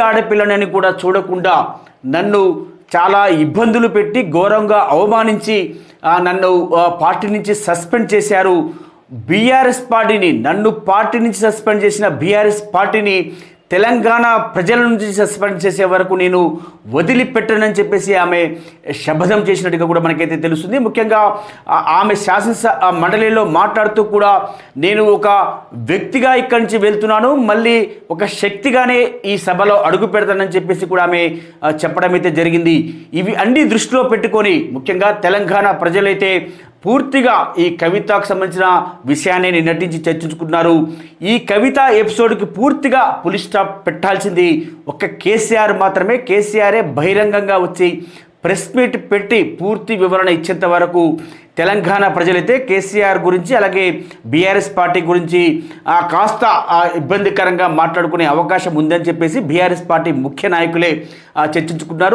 ఆడపిల్లనని కూడా చూడకుండా నన్ను చాలా ఇబ్బందులు పెట్టి ఘోరంగా అవమానించి నన్ను ఆ, పార్టీ నుంచి సస్పెండ్ చేశారు. బీఆర్ఎస్ పార్టీని నన్ను పార్టీ నుంచి సస్పెండ్ చేసిన బీఆర్ఎస్ పార్టీని తెలంగాణ ప్రజల నుంచి సస్పెండ్ చేసే వరకు నేను వదిలిపెట్టనని చెప్పేసి ఆమె శపథం చేసినట్టుగా కూడా మనకైతే తెలుస్తుంది. ముఖ్యంగా ఆమె శాసనస మండలిలో మాట్లాడుతూ కూడా నేను ఒక వ్యక్తిగా ఇక్కడి నుంచి వెళ్తున్నాను. మళ్ళీ ఒక శక్తిగానే ఈ సభలో అడుగు పెడతానని చెప్పేసి కూడా ఆమె చెప్పడం అయితే జరిగింది. ఇవి అన్ని దృష్టిలో పెట్టుకొని ముఖ్యంగా తెలంగాణ ప్రజలైతే పూర్తిగా ఈ కవితకు సంబంధించిన విషయాన్ని నటించి చర్చించుకున్నారు ఈ కవిత ఎపిసోడ్కి పూర్తిగా పులి స్టాప్ పెట్టాల్సింది ఒక్క కేసీఆర్ మాత్రమే. కేసీఆరే బహిరంగంగా వచ్చి ప్రెస్ మీట్ పెట్టి పూర్తి వివరణ ఇచ్చేంత వరకు తెలంగాణ ప్రజలైతే కేసీఆర్ గురించి అలాగే బీఆర్ఎస్ పార్టీ గురించి కాస్త ఆ, ఇబ్బందికరంగా మాట్లాడుకునే అవకాశం ఉందని చెప్పేసి బీఆర్ఎస్ పార్టీ ముఖ్య నాయకులే చర్చించుకున్నారు